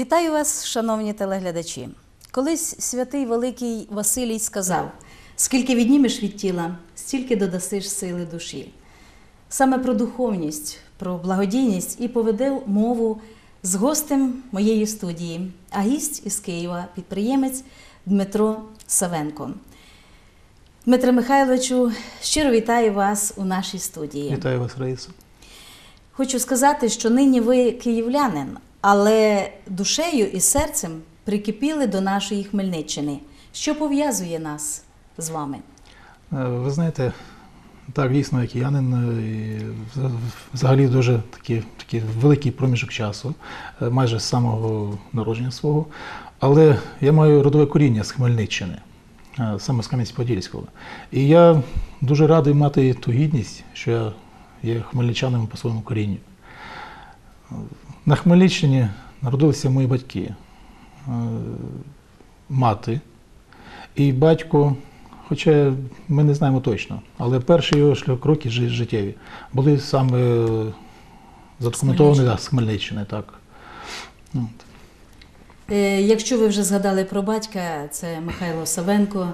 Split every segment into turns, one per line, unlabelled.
Вітаю вас, шановні телеглядачі. Колись святий великий Василій сказав: скільки віднімеш від тіла, стільки додасиш сили душі. Саме про духовність, про благодійність і поведе мову з гостем моєї студії, а гість із Києва, підприємець Дмитро Савенко. Дмитре Михайловичу, щиро вітаю вас у нашій студії.
Вітаю вас, Раїса.
Хочу сказати, що нині ви київлянин, але душею і серцем прикипіли до нашої Хмельниччини. Що пов'язує нас з вами?
Е, Ви знаєте, так, дійсно, як киянин, е, взагалі дуже такий, такий великий проміжок часу, е, майже з самого народження свого. Але я маю родове коріння з Хмельниччини, саме з Кам'янець-Подільського. І я дуже радий мати ту гідність, що я є хмельничанином по своєму корінню. На Хмельниччині народилися мої батьки, е, мати і батько. Хоча ми не знаємо точно, але перші його шлях кроки життєві були саме е, задокументовані з Хмельниччини, так.
Е, Якщо ви вже згадали про батька, це Михайло Савенко,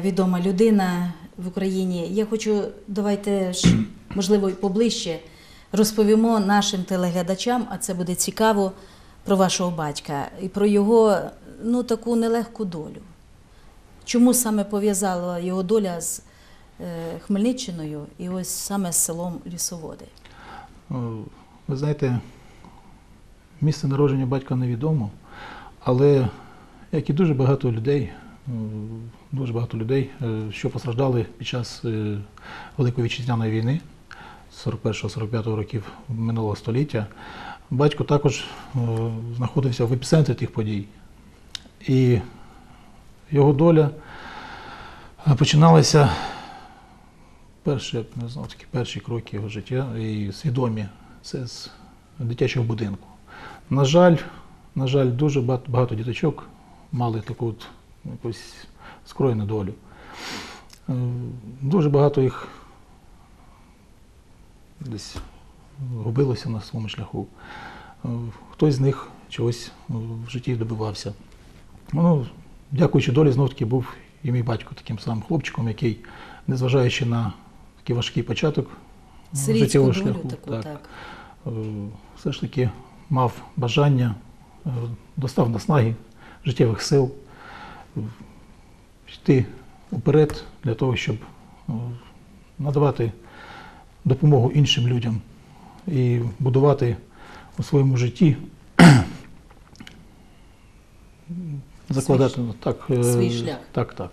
відома людина в Україні. Я хочу, давайте ж, можливо, поближче розповімо нашим телеглядачам, а це буде цікаво про вашого батька і про його ну, таку нелегку долю. Чому саме пов'язала його доля з е, Хмельниччиною і ось саме з селом Лісоводи?
Ви знаєте, місце народження батька невідомо, але як і дуже багато людей, дуже багато людей, е, що постраждали під час е, Великої вітчизняної війни 41-45 років минулого століття, батько також е, знаходився в епіцентрі тих подій. І його доля е, починалася перші, не знав, такі перші кроки його життя і свідомі це з дитячого будинку. На жаль, на жаль, дуже багато, багато діточок мали таку от якусь скроєну долю. Е, Дуже багато їх десь губилося на своєму шляху. Е, Хтось з них чогось е, в житті добивався. Ну, дякуючи долі, знов таки був і мій батько таким самим хлопчиком, який, незважаючи на такий важкий початок е, життєвого шляху,
таку,
так,
так.
все ж таки мав бажання, достав наснаги, життєвих сил йти уперед для того, щоб надавати допомогу іншим людям і будувати у своєму житті. Закладати ну, так, е,
свій шлях.
Так, так.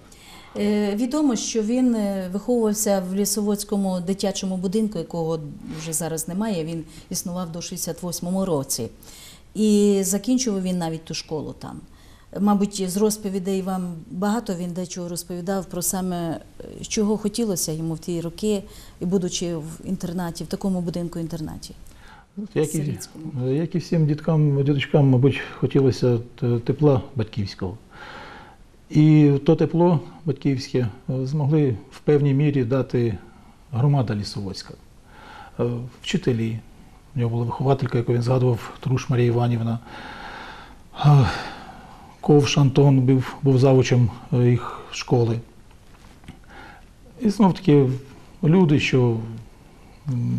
Е, Відомо, що він е, виховувався в Лісоводському дитячому будинку, якого вже зараз немає. Він існував до 68-му році. І закінчував він навіть ту школу там. Мабуть, з розповідей вам багато він дечого розповідав про саме, чого хотілося йому в ті роки, і будучи в інтернаті, в такому будинку-інтернаті.
Як і, як і всім діткам, діточкам, мабуть, хотілося тепла батьківського. І то тепло батьківське е, змогли в певній мірі дати громада Лісоводська. Е, Вчителі, в нього була вихователька, яку він згадував, Труш Марія Іванівна. Е, Ковш Антон був, був завучем їх школи. І знов таки люди, що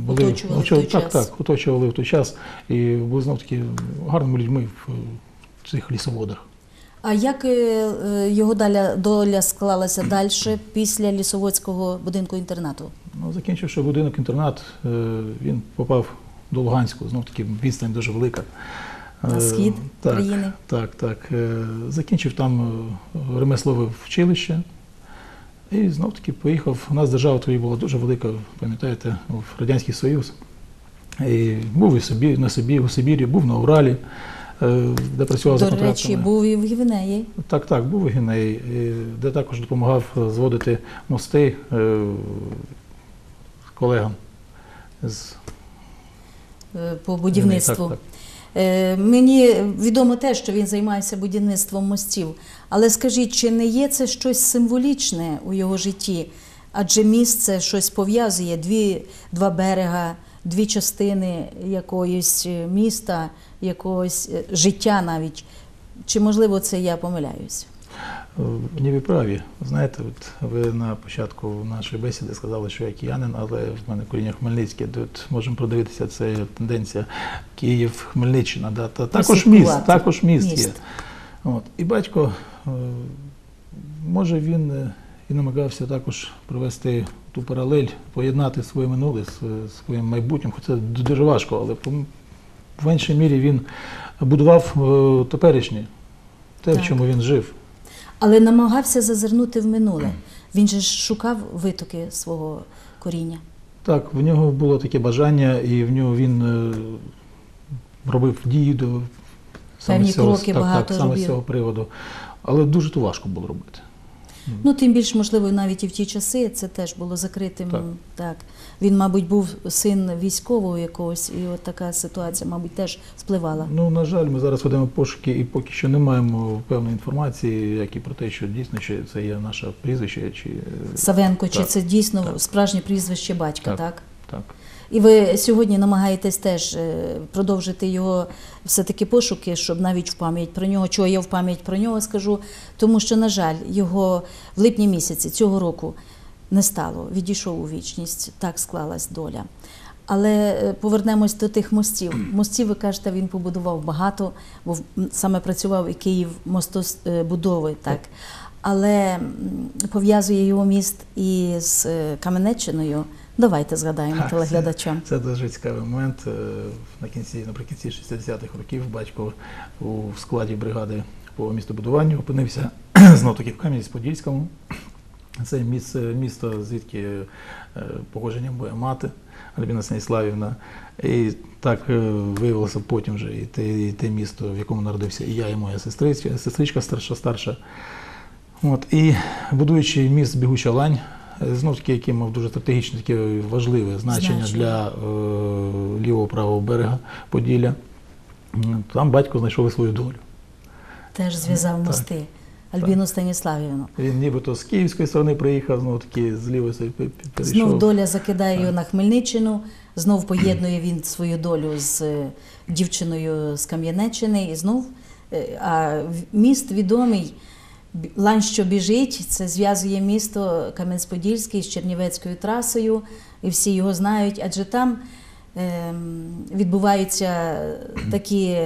були
Оточували в той
так,
час.
так, оточували в той час і були знов таки гарними людьми в, в цих лісоводах.
А як е, е, його доля, доля склалася далі після Лісоводського будинку-інтернату?
Ну, закінчивши будинок інтернат, е, він попав до Луганську, знов таки відстань дуже велика.
На
Е,
схід
так,
країни?
Так, так. Е, Закінчив там е, ремеслове вчилище. І знов таки поїхав. У нас держава тоді була дуже велика, пам'ятаєте, в Радянський Союз. І був і собі, на собі, у Сибірі, був на Уралі, е, де працював за
До речі, був і в Гвінеї.
Так, так, був у Гінеї, і де також допомагав зводити мости е, колегам з
е, по будівництву.
Так, так.
Е, Мені відомо те, що він займається будівництвом мостів. Але скажіть, чи не є це щось символічне у його житті? Адже місце щось пов'язує, дві, два берега, дві частини якоїсь е, міста, якогось е, життя навіть. Чи можливо це я помиляюсь?
Е, Ні, ви праві. Знаєте, от ви на початку нашої бесіди сказали, що я киянин, але в мене коріння Хмельницьке. Тут можемо продивитися, це тенденція Київ, Хмельнищина. Да? Та, також міст, також міст, є. От. І батько, е, може, він е, і намагався також провести ту паралель, поєднати своє минуле з своїм майбутнім, хоча це дуже важко, але по- в іншій мірі він будував теперішнє, те, в чому він жив.
Але намагався зазирнути в минуле. Він же ж шукав витоки свого коріння.
Так, в нього було таке бажання, і в нього він е, робив дії до з цього,
кроки
так, так, саме з цього приводу. Але дуже то важко було робити.
Ну, тим більш, можливо, навіть і в ті часи це теж було закритим.
Так.
Так. Він, мабуть, був син військового якогось, і от така ситуація, мабуть, теж впливала.
Ну, на жаль, ми зараз ведемо пошуки і поки що не маємо певної інформації, як і про те, що дійсно чи це є наше прізвище, чи е,
Савенко, чи це дійсно
Так.
справжнє прізвище батька,
Так.
так?
так.
І ви сьогодні намагаєтесь теж е, продовжити його все-таки пошуки, щоб навіть в пам'ять про нього, чого я в пам'ять про нього скажу, тому що, на жаль, його в липні місяці цього року не стало, відійшов у вічність, так склалась доля. Але е, повернемось до тих мостів. Мостів, ви кажете, він побудував багато, бо саме працював і Київ мостобудови, так. Але пов'язує його міст із е, Каменеччиною. Давайте згадаємо
Так,
телеглядачам.
Це дуже цікавий момент. Е, На кінці, наприкінці 60-х років батько у складі бригади по містобудуванню опинився знов таки в Кам'янець-Подільському. Це місце, місто, звідки е, походження моя мати Альбіна Станіславівна. І так е, виявилося потім вже і те, і те місто, в якому народився і я, і моя сестричка, сестричка старша, старша. От, і будуючи міст Бігуча Лань, е, знов таки, який мав дуже стратегічне таке важливе значення для е, лівого правого берега Поділля, там батько знайшов і свою долю.
Теж зв'язав мости. Альбіну Станіславівну.
Він нібито з київської сторони приїхав, знов таки з лівої перейшов.
Знов доля закидає його на Хмельниччину, знов поєднує він свою долю з е, дівчиною з Кам'янеччини, і знов е, а міст відомий. Лань, що біжить, це зв'язує місто Кам'янець-Подільський з Чернівецькою трасою, і всі його знають, адже там ем, відбуваються такі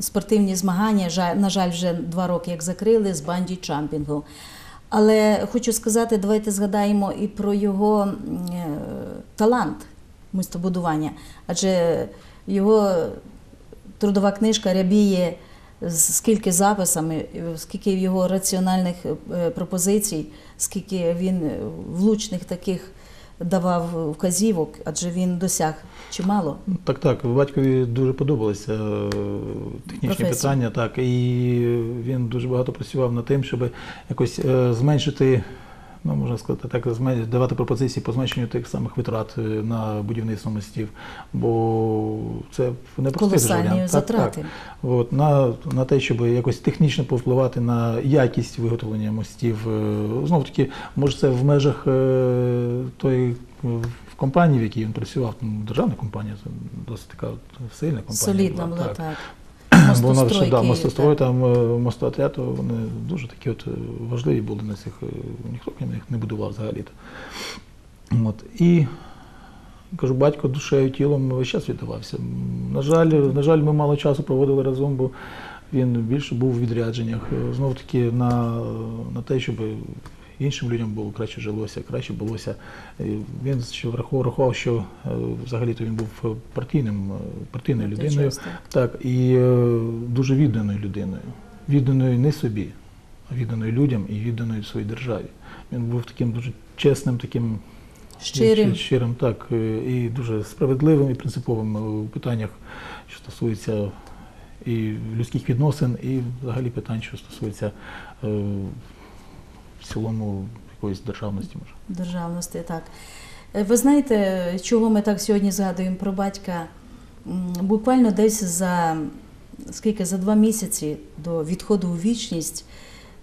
спортивні змагання. На жаль, вже два роки як закрили з банді чампінгу. Але хочу сказати, давайте згадаємо і про його е, талант містобудування. Адже його трудова книжка рябіє скільки записами, скільки його раціональних е, пропозицій, скільки він е, влучних таких давав вказівок, адже він досяг чимало.
Ну, Так, так, батькові дуже подобалися е, технічні
Професія.
питання, так, і він дуже багато працював над тим, щоб якось зменшити, ну можна сказати, так, давати пропозиції по зменшенню тих самих витрат е, на будівництво мостів, бо це не
Колосальні.
Так,
затрати.
Так. От, на, на те, щоб якось технічно повпливати на якість виготовлення мостів. Знову таки, може, це в межах е, тої е, в компанії, в якій він працював, ну, державна компанія, це досить така сильна компанія.
Солідна
була,
була
так.
так.
Бо вона ще, да, мостострой,
так.
там е, мостоотряд, то вони дуже такі от е, важливі були на цих, е, ніхто крім них не будував взагалі-то. От. І кажу, батько душею, тілом весь час віддавався. На жаль, на жаль, ми мало часу проводили разом, бо він більше був у відрядженнях. Знов таки на, на те, щоб іншим людям було краще жилося, краще булося. Він враховував, врахував, що е, взагалі-то він був партійним, е, партійною людиною.
так.
І е, дуже відданою людиною. Відданою не собі, а відданою людям і відданою своїй державі. Він був таким дуже чесним, таким
Щирим.
щирим, так, е, і дуже справедливим і принциповим е, у питаннях, що стосуються і людських відносин, і взагалі питань, що стосуються е, в цілому якоїсь державності, може.
державності. Так. Е, Ви знаєте, чого ми так сьогодні згадуємо про батька? Буквально десь за скільки за два місяці до відходу у вічність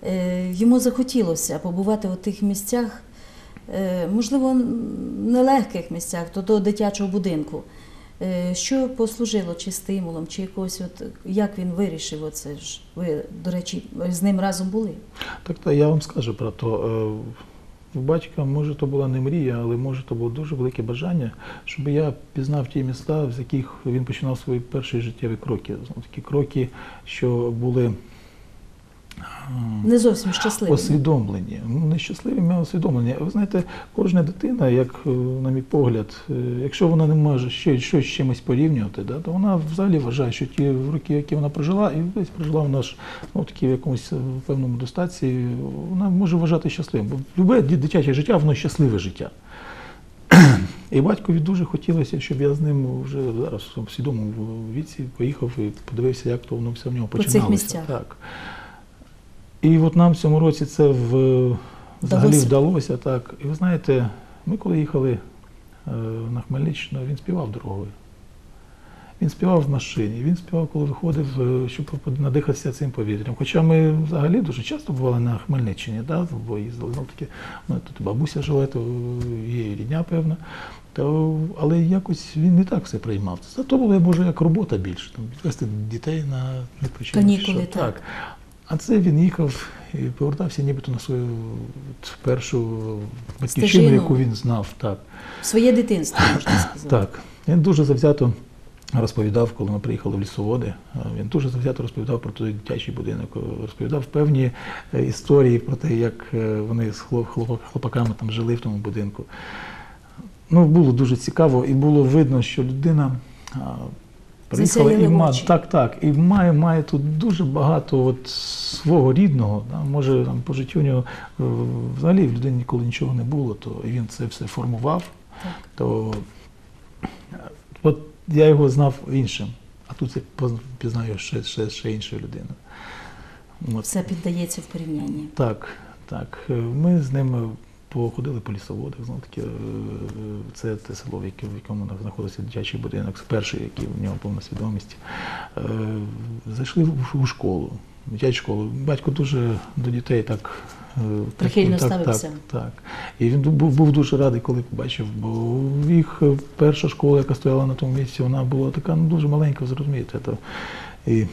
е, йому захотілося побувати у тих місцях, е, можливо, нелегких місцях, то до дитячого будинку. Е, Що послужило чи стимулом, чи якось, от як він вирішив оце ж? Ви, до речі, з ним разом були?
Так, так, я вам скажу про то. Е, В батька, може, то була не мрія, але може то було дуже велике бажання, щоб я пізнав ті міста, з яких він починав свої перші життєві кроки. Такі кроки, що були
Не зовсім щасливі.
Освідомлені. Ну, не щасливі, а усвідомлені. Ви знаєте, кожна дитина, як е, на мій погляд, е, якщо вона не може ще щось з чимось порівнювати, да, то вона взагалі вважає, що ті роки, які вона прожила, і десь прожила вона ж ну, такі в якомусь е, певному достатці, вона може вважати щасливим. Бо любе дитяче життя, воно щасливе життя. І батькові дуже хотілося, щоб я з ним вже зараз в свідомому віці поїхав і подивився, як то воно все в нього
По цих місцях.
Так. І от нам в цьому році це в, взагалі
Вдалося.
вдалося. Так. І ви знаєте, ми коли їхали е, на Хмельниччину, він співав дорогою. Він співав в машині, він співав, коли виходив, е, щоб надихатися цим повітрям. Хоча ми взагалі дуже часто бували на Хмельниччині, да, бо їздили. Ну, таки, ну, тут бабуся живе, то є рідня, певна. То, але якось він не так все приймав. Це то було, може, як робота більше, там, відвести дітей на відпочинок.
Канікули,
що.
так.
А це він їхав і повертався нібито на свою от першу батьківщину,
Стежину.
яку він знав. Так.
Своє дитинство, можна сказати.
Так, він дуже завзято розповідав, коли ми приїхали в лісоводи. Він дуже завзято розповідав про той дитячий будинок, розповідав певні е, історії про те, як е, вони з хлопаками там жили в тому будинку. Ну, було дуже цікаво, і було видно, що людина. А, Приїхала і
Засяяли
ма, так, так, і має, має тут дуже багато от свого рідного. Да, може там по життю у нього е, взагалі в людини ніколи нічого не було, то і він це все формував
Так.
то от я його знав іншим, а тут я пізнаю ще, ще, ще іншу людину. От.
Все піддається в порівнянні.
Так, так. Ми з ним походили по лісоводах. Знову таки, е, це те село, в якому знаходився дитячий будинок, перший, який в нього був на свідомості. Е, Зайшли в- у школу, дитячу школу. Батько дуже до дітей так. е,
Прихильно
так,
ставився.
Так, так. І він був, був дуже радий, коли побачив, бо їх е, перша школа, яка стояла на тому місці, вона була така ну, дуже маленька, зрозумієте. І,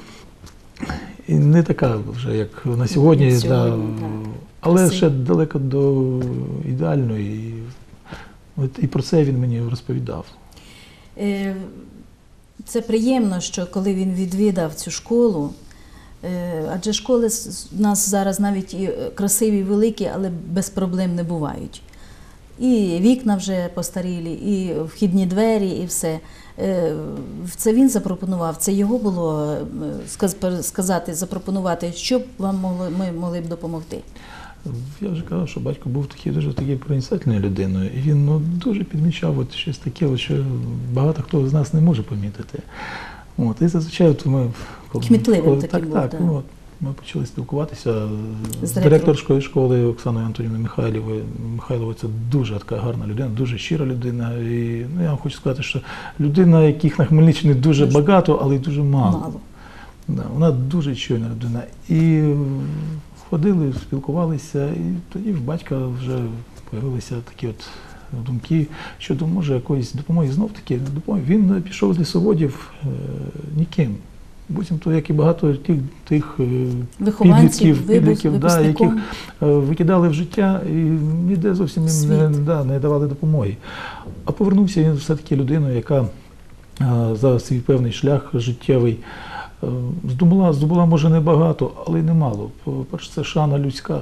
і не така вже, як на сьогодні,
Як
да,
так.
але
Красиво.
ще далеко до ідеальної. І, от, і про це він мені розповідав.
Е, Це приємно, що коли він відвідав цю школу, е, адже школи в нас зараз навіть і е, красиві, і великі, але без проблем не бувають. І вікна вже постарілі, і вхідні двері, і все. Е, Це він запропонував, це його було е, сказати, запропонувати, що б вам могли, ми могли б допомогти.
Я вже казав, що батько був такий дуже такий проницательною людиною, і він ну, дуже підмічав от щось таке, от, що багато хто з нас не може помітити. От, і зазвичай от ми коли,
таким
так,
був,
так,
да.
от, ми почали спілкуватися
З
директорської школи Оксаною Антонівною Михайлівою. Михайлова це дуже така гарна людина, дуже щира людина. І ну, я вам хочу сказати, що людина, яких на Хмельниччині дуже
Дуже.
багато, але й дуже мало.
Мало.
Да, вона дуже чуйна людина. І ходили, спілкувалися, і тоді в батька вже з'явилися такі от думки щодо може якоїсь допомоги. Знов таки допомоги. Він пішов з лісоводів е, ніким. Буцімто, як і багато тих, тих е, підлітків, підлітків да, яких е, викидали в життя і ніде зовсім їм не, да, не давали допомоги. А повернувся він все-таки людиною, яка е, за свій певний шлях життєвий здобула, здобула може не багато, але й немало. По-перше, це шана людська.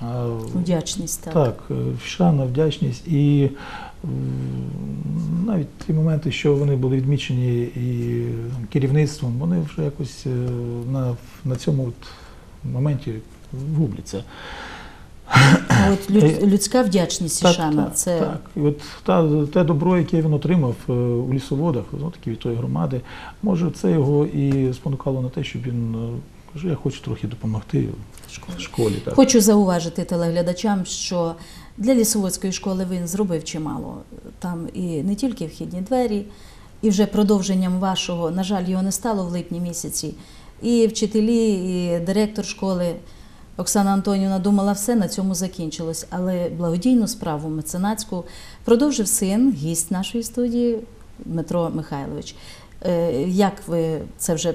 А,
Вдячність. Так.
так, е, шана, вдячність і навіть ті моменти, що вони були відмічені і керівництвом, вони вже якось е, на, на цьому от моменті губляться.
А от людська вдячність і шана
так,
це
так. І от та, те добро, яке він отримав е, у лісоводах, ну, таки від тої громади, може, це його і спонукало на те, щоб він каже, я хочу трохи допомогти в школі. Так.
Хочу зауважити телеглядачам, що для лісоводської школи він зробив чимало. Там і не тільки вхідні двері, і вже продовженням вашого, на жаль, його не стало в липні місяці. І вчителі, і директор школи Оксана Антонівна думала, все на цьому закінчилось. Але благодійну справу меценатську продовжив син, гість нашої студії Дмитро Михайлович. Е, Як ви це вже,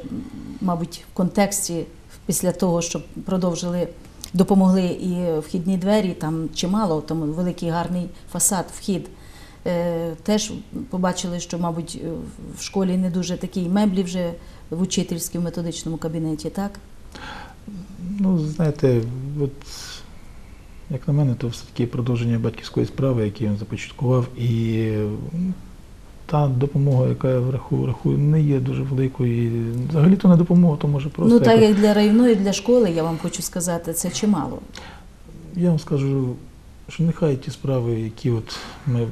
мабуть, в контексті після того, що продовжили, допомогли і вхідні двері, там чимало, тому великий гарний фасад, вхід. Е, Теж побачили, що, мабуть, в школі не дуже такі меблі вже в учительському методичному кабінеті, так?
Ну, знаєте, от як на мене, то все-таки продовження батьківської справи, яку він започаткував, і та допомога, яка я рахую, рахую, не є дуже великою. І Взагалі то не допомога, то може просто.
ну, так як для районної, для школи, я вам хочу сказати, це чимало.
Я вам скажу, що нехай ті справи, які от ми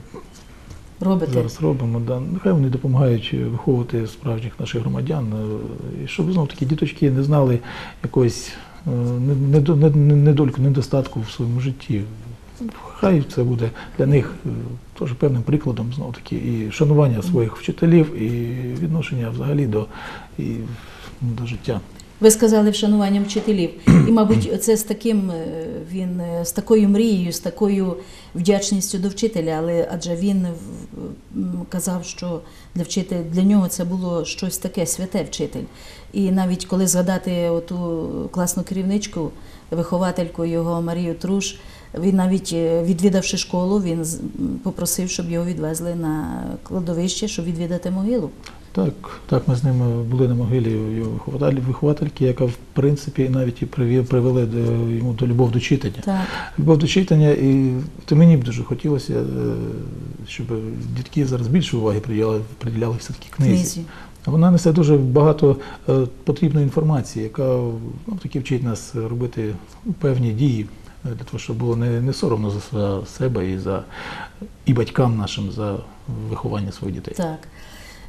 Робите.
зараз робимо, да, нехай вони допомагають виховувати справжніх наших громадян, е, і щоб знов таки діточки не знали якогось е, не- не- не- недольку, недостатку в своєму житті. Хай це буде для них е, теж певним прикладом, знов таки, і шанування своїх вчителів, і відношення взагалі до, і, до життя.
Ви сказали вшануванням вчителів. І, мабуть, це з таким е, він е, з такою мрією, з такою вдячністю до вчителя, але адже він казав, що для вчителя для нього це було щось таке святе вчитель. І навіть коли згадати оту класну керівничку, виховательку його Марію Труш, він навіть е, відвідавши школу, він попросив, щоб його відвезли на кладовище, щоб відвідати могилу.
Так, так, ми з ними були на могилі його виховательки, яка в принципі навіть і привела до йому до любов до читання.
Так.
Любов до читання, і то мені б дуже хотілося, е, щоб дітки зараз більше уваги приділяли, приділяли все-таки книзі.
Книзі.
Вона несе дуже багато е, потрібної інформації, яка ну, таки вчить нас робити певні дії е, для того, щоб було не, не соромно за себе і за і батькам нашим за виховання своїх дітей.
Так.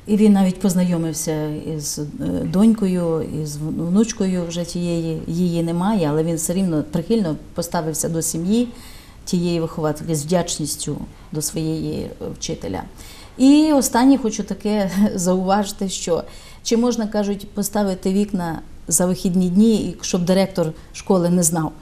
І він навіть познайомився із е, донькою, із внучкою вже тієї, її немає, але він все рівно прихильно поставився до сім'ї тієї вихователі з вдячністю до своєї е, вчителя. І останнє хочу таке зауважити, що чи можна, кажуть, поставити вікна за вихідні дні, щоб директор школи не знав.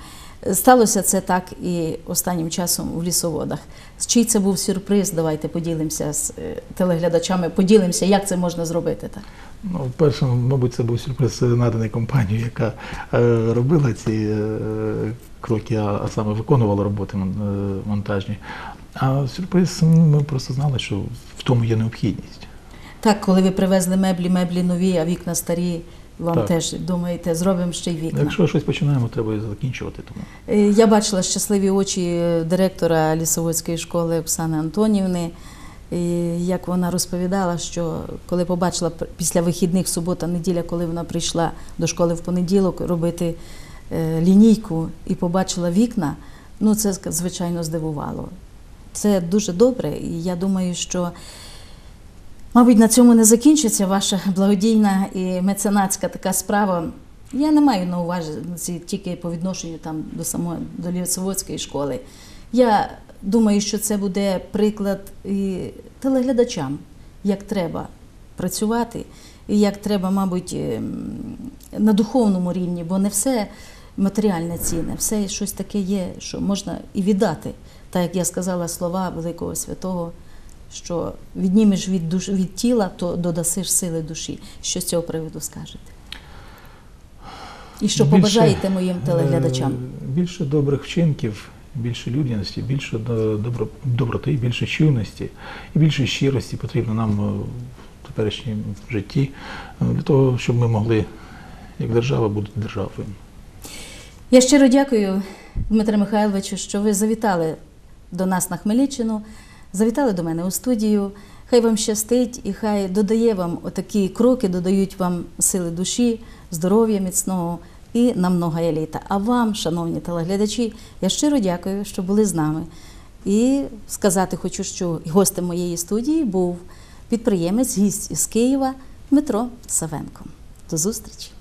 Сталося це так і останнім часом в лісоводах. Чий це був сюрприз? Давайте поділимося з е, телеглядачами, поділимося, як це можна зробити так.
Ну, перше, мабуть, це був сюрприз наданий компанією, яка е, робила ці е, кроки, а, а саме виконувала роботи е, монтажні. А сюрприз, ми просто знали, що в тому є необхідність.
Так, коли ви привезли меблі, меблі нові, а вікна старі, вам
Так.
теж думаєте, зробимо ще й вікна.
Якщо щось починаємо, треба і закінчувати. Тому.
Е, Я бачила щасливі очі директора лісоводської школи Оксани Антонівни, і як вона розповідала, що коли побачила після вихідних субота, неділя, коли вона прийшла до школи в понеділок робити е, лінійку і побачила вікна, ну це звичайно здивувало. Це дуже добре, і я думаю, що. Мабуть, на цьому не закінчиться ваша благодійна і меценатська така справа. Я не маю на увазі тільки по відношенню там до самої до лісоводської школи. Я думаю, що це буде приклад і телеглядачам, як треба працювати, і як треба, мабуть, ем, на духовному рівні, бо не все матеріальне цінне, все щось таке є, що можна і віддати. Так як я сказала слова Великого Святого, що віднімеш від душ від тіла, то додасиш сили душі. Що з цього приводу скажете? І що
Більше,
побажаєте моїм телеглядачам?
Е, Більше добрих вчинків, більше людяності, більше добро, доброти, більше чуйності і більше щирості потрібно нам е, в теперішньому житті е, для того, щоб ми могли, як держава, бути державою.
Я щиро дякую, Дмитре Михайловичу, що ви завітали до нас на Хмельниччину, завітали до мене у студію. Хай вам щастить і хай додає вам отакі кроки, додають вам сили душі, здоров'я міцного і на много літа. А вам, шановні телеглядачі, я щиро дякую, що були з нами. І сказати хочу, що гостем моєї студії був підприємець, гість із Києва Дмитро Савенко. До зустрічі!